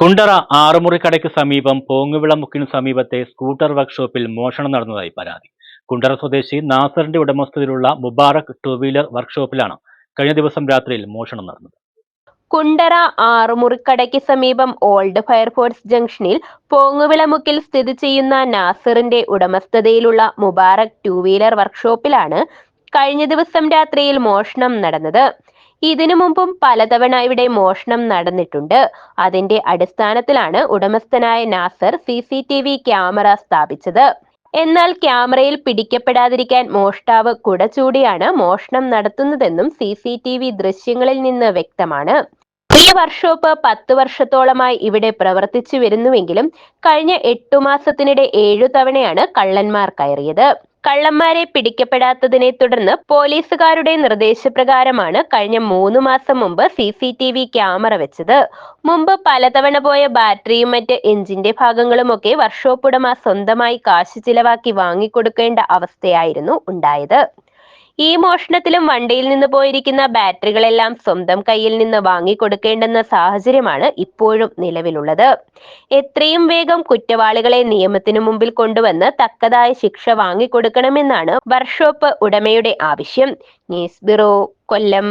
കുണ്ടറ ആറുമുറിക്കടയ്ക്ക് സമീപം പോങ്ങുവിളമുക്കിന് സമീപത്തെ സ്കൂട്ടർ വർക്ക്ഷോപ്പിൽ മോഷണം നടന്നതായി പരാതി. കുണ്ടറ സ്വദേശി നാസറിന്റെ ഉടമസ്ഥതയിലുള്ള മുബാറക് ടൂ വീലർ വർക്ക്ഷോപ്പിലാണ് കഴിഞ്ഞ ദിവസം രാത്രിയിൽ മോഷണം നടന്നത്. കുണ്ടറ ആറുമുറിക്കടയ്ക്ക് സമീപം ഓൾഡ് ഫയർഫോഴ്സ് ജംഗ്ഷനിൽ പോങ്ങുവിളമുക്കിൽ സ്ഥിതി ചെയ്യുന്ന നാസറിന്റെ ഉടമസ്ഥതയിലുള്ള മുബാറക് ടൂ വീലർ വർക്ക്ഷോപ്പിലാണ് കഴിഞ്ഞ ദിവസം രാത്രിയിൽ മോഷണം നടന്നത്. ഇതിനു മുമ്പും പലതവണ ഇവിടെ മോഷണം നടന്നിട്ടുണ്ട്. അതിന്റെ അടിസ്ഥാനത്തിലാണ് ഉടമസ്ഥനായ Nasar C C T V camera സ്ഥാപിച്ചത്. എന്നാൽ ക്യാമറയിൽ പിടിക്കപ്പെടാതിരിക്കാൻ മോഷ്ടാവ് കുട ചൂടിയാണ് മോഷണം നടത്തുന്നതെന്നും സി സി ടി വി ദൃശ്യങ്ങളിൽ നിന്ന് വ്യക്തമാണ്. ഈ വർക്ക്ഷോപ്പ് പത്ത് വർഷത്തോളമായി ഇവിടെ പ്രവർത്തിച്ചു വരുന്നുവെങ്കിലും കഴിഞ്ഞ എട്ടു മാസത്തിനിടെ ഏഴു തവണയാണ് കള്ളന്മാർ കയറിയത്. കള്ളന്മാരെ പിടിക്കപ്പെടാത്തതിനെ തുടർന്ന് പോലീസുകാരുടെ നിർദ്ദേശപ്രകാരമാണ് കഴിഞ്ഞ മൂന്ന് മാസം മുമ്പ് C C T V camera വെച്ചത്. മുമ്പ് പലതവണ പോയ ബാറ്ററിയും മറ്റ് എഞ്ചിന്റെ ഭാഗങ്ങളുമൊക്കെ വർക്ക്ഷോപ്പ് ഉടമ സ്വന്തമായി കാശ് ചിലവാക്കി വാങ്ങിക്കൊടുക്കേണ്ട അവസ്ഥയായിരുന്നു ഉണ്ടായത്. ഈ മോഷണത്തിലും വണ്ടിയിൽ നിന്ന് പോയിരിക്കുന്ന ബാറ്ററികളെല്ലാം സ്വന്തം കയ്യിൽ നിന്ന് വാങ്ങിക്കൊടുക്കേണ്ടെന്ന സാഹചര്യമാണ് ഇപ്പോഴും നിലവിലുള്ളത്. എത്രയും വേഗം കുറ്റവാളികളെ നിയമത്തിനു മുമ്പിൽ കൊണ്ടുവന്ന് തക്കതായ ശിക്ഷ വാങ്ങിക്കൊടുക്കണമെന്നാണ് വർക്ക്ഷോപ്പ് ഉടമയുടെ ആവശ്യം. News bureau Kollam.